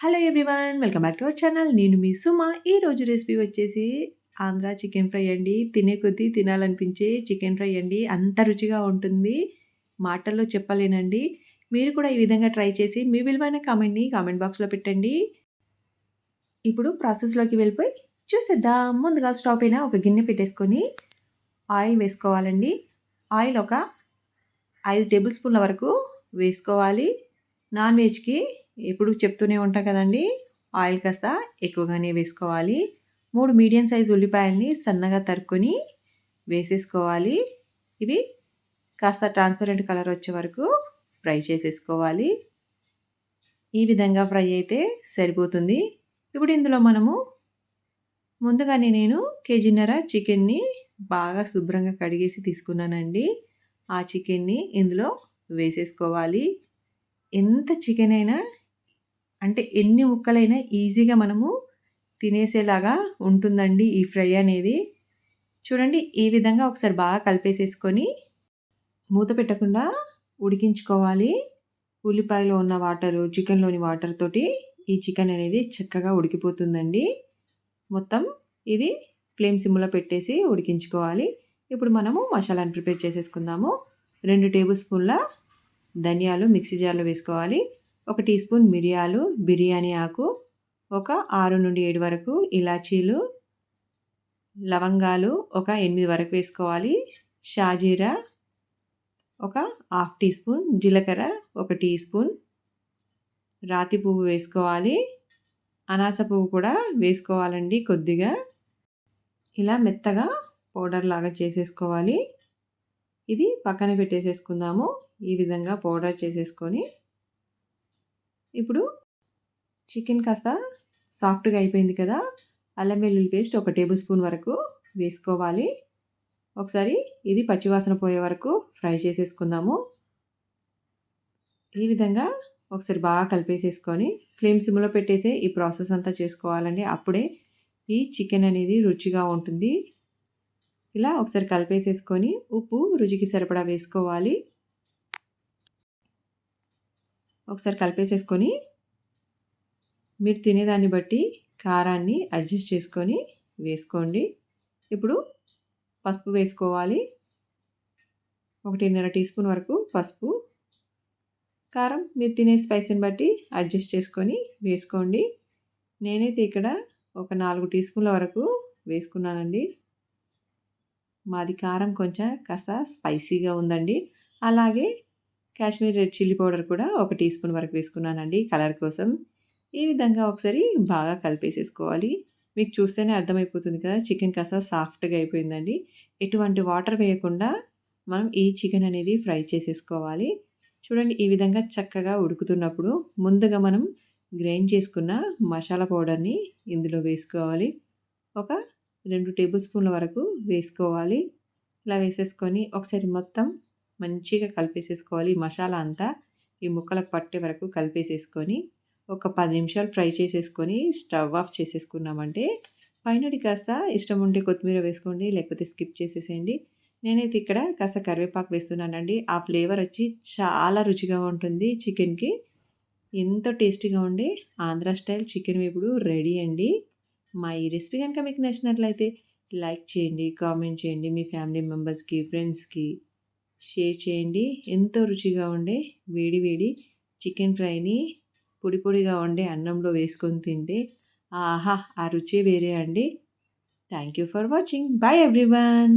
Hello everyone welcome back to our channel నేను మీ సుమ. ఈరోజు రెసిపీ వచ్చేసి ఆంధ్ర చికెన్ ఫ్రై అండి. తినే కొద్దీ తినాలనిపించే చికెన్ ఫ్రై అండి. అంత రుచిగా ఉంటుంది. మాటల్లో చెప్పలేనండి. మీరు కూడా ఈ విధంగా ట్రై చేసి మీ విలువైన కామెంట్ని కామెంట్ బాక్స్లో పెట్టండి. ఇప్పుడు ప్రాసెస్లోకి వెళ్ళిపోయి చూసేద్దాం. ముందుగా స్టవ్ పైన ఒక గిన్నె పెట్టేసుకొని ఆయిల్ వేసుకోవాలండి. ఆయిల్ ఒక ఐదు టేబుల్ స్పూన్ల వరకు వేసుకోవాలి. నాన్ వెజ్కి ఎప్పుడు చెప్తూనే ఉంటాం కదండి. ఆయిల్ కాస్త ఎక్కువగానే వేసుకోవాలి. మూడు మీడియం సైజ్ ఉల్లిపాయల్ని సన్నగా తరుక్కొని వేసేసుకోవాలి. ఇవి కాస్త ట్రాన్స్పరెంట్ కలర్ వచ్చే వరకు ఫ్రై చేసేసుకోవాలి. ఈ విధంగా ఫ్రై అయితే సరిపోతుంది. ఇప్పుడు ఇందులో మనము ముందుగానే నేను కేజీన్నర చికెన్ని బాగా శుభ్రంగా కడిగేసి తీసుకున్నానండి. ఆ చికెన్ని ఇందులో వేసేసుకోవాలి. ఎంత చికెన్ అయినా అంటే ఎన్ని ముక్కలైనా ఈజీగా మనము తినేసేలాగా ఉంటుందండి ఈ ఫ్రై అనేది. చూడండి ఈ విధంగా ఒకసారి బాగా కలిపేసేసుకొని మూత పెట్టకుండా ఉడికించుకోవాలి. ఉల్లిపాయలో ఉన్న వాటరు చికెన్లోని వాటర్ తోటి ఈ చికెన్ అనేది చక్కగా ఉడికిపోతుందండి. మొత్తం ఇది ఫ్లేమ్ సిమ్లో పెట్టేసి ఉడికించుకోవాలి. ఇప్పుడు మనము మసాలాను ప్రిపేర్ చేసేసుకుందాము. రెండు టేబుల్ స్పూన్ల ధనియాలు మిక్సీ జార్లో వేసుకోవాలి. ఒక టీ స్పూన్ మిరియాలు బిర్యానీ ఆకు ఒక ఆరు నుండి ఏడు వరకు ఇలాచీలు లవంగాలు ఒక ఎనిమిది వరకు వేసుకోవాలి. షాజీరా ఒక హాఫ్ టీ స్పూన్ జీలకర్ర ఒక టీ స్పూన్. రాతి పువ్వు వేసుకోవాలి. అనాస పువ్వు కూడా వేసుకోవాలండి కొద్దిగా. ఇలా మెత్తగా పౌడర్ లాగా చేసేసుకోవాలి. ఇది పక్కన పెట్టేసేసుకుందాము. ఈ విధంగా పౌడర్ చేసేసుకొని ఇప్పుడు చికెన్ కాస్త సాఫ్ట్గా అయిపోయింది కదా అల్లం వెల్లుల్లి పేస్ట్ ఒక టేబుల్ స్పూన్ వరకు వేసుకోవాలి. ఒకసారి ఇది పచ్చివాసన పోయే వరకు ఫ్రై చేసేసుకుందాము. ఈ విధంగా ఒకసారి బాగా కలిపేసేసుకొని ఫ్లేమ్ సిమ్లో పెట్టేసే ఈ ప్రాసెస్ అంతా చేసుకోవాలండి. అప్పుడే ఈ చికెన్ అనేది రుచిగా ఉంటుంది. ఇలా ఒకసారి కలిపేసేసుకొని ఉప్పు రుచికి సరిపడా వేసుకోవాలి. ఒకసారి కలిపేసేసుకొని మీరు తినేదాన్ని బట్టి కారాన్ని అడ్జస్ట్ చేసుకొని వేసుకోండి. ఇప్పుడు పసుపు వేసుకోవాలి. ఒకటిన్నర టీ స్పూన్ వరకు పసుపు. కారం మీరు తినే స్పైసీని బట్టి అడ్జస్ట్ చేసుకొని వేసుకోండి. నేనైతే ఇక్కడ ఒక నాలుగు టీ స్పూన్ల వరకు వేసుకున్నానండి. మాది కారం కొంచెం కాస్త స్పైసీగా ఉందండి. అలాగే కాశ్మీర్ రెడ్ చిల్లీ పౌడర్ కూడా ఒక టీ స్పూన్ వరకు వేసుకున్నానండి కలర్ కోసం. ఈ విధంగా ఒకసారి బాగా కలిపేసేసుకోవాలి. మీకు చూస్తేనే అర్థమైపోతుంది కదా చికెన్ కాస్త సాఫ్ట్గా అయిపోయిందండి. ఎటువంటి వాటర్ వేయకుండా మనం ఈ చికెన్ అనేది ఫ్రై చేసేసుకోవాలి. చూడండి ఈ విధంగా చక్కగా ఉడుకుతున్నప్పుడు ముందుగా మనం గ్రైండ్ చేసుకున్న మసాలా పౌడర్ని ఇందులో వేసుకోవాలి. ఒక రెండు టేబుల్ స్పూన్ల వరకు వేసుకోవాలి. ఇలా వేసేసుకొని ఒకసారి మొత్తం మంచిగా కలిపేసేసుకోవాలి. మసాలా అంతా ఈ ముక్కలకు పట్టే వరకు కలిపేసేసుకొని ఒక పది నిమిషాలు ఫ్రై చేసేసుకొని స్టవ్ ఆఫ్ చేసేసుకున్నామంటే పైనడి కాస్త ఇష్టం ఉంటే కొత్తిమీర వేసుకోండి లేకపోతే స్కిప్ చేసేసేయండి. నేనైతే ఇక్కడ కాస్త కరివేపాకు వేస్తున్నానండి. ఆ ఫ్లేవర్ వచ్చి చాలా రుచిగా ఉంటుంది చికెన్కి. ఎంతో టేస్టీగా ఉండే ఆంధ్ర స్టైల్ చికెన్ ఇప్పుడు రెడీ అండి. మా ఈ రెసిపీ కనుక మీకు నచ్చినట్లయితే లైక్ చేయండి కామెంట్ చేయండి. మీ ఫ్యామిలీ మెంబర్స్కి ఫ్రెండ్స్కి. షేర్ చేయండి. ఎంతో రుచిగా ఉండే వేడి వేడి చికెన్ ఫ్రైని పొడి పొడిగా ఉండే అన్నంలో వేసుకొని తింటే ఆహా! ఆ రుచి వేరే అండి. Thank you for watching. Bye everyone.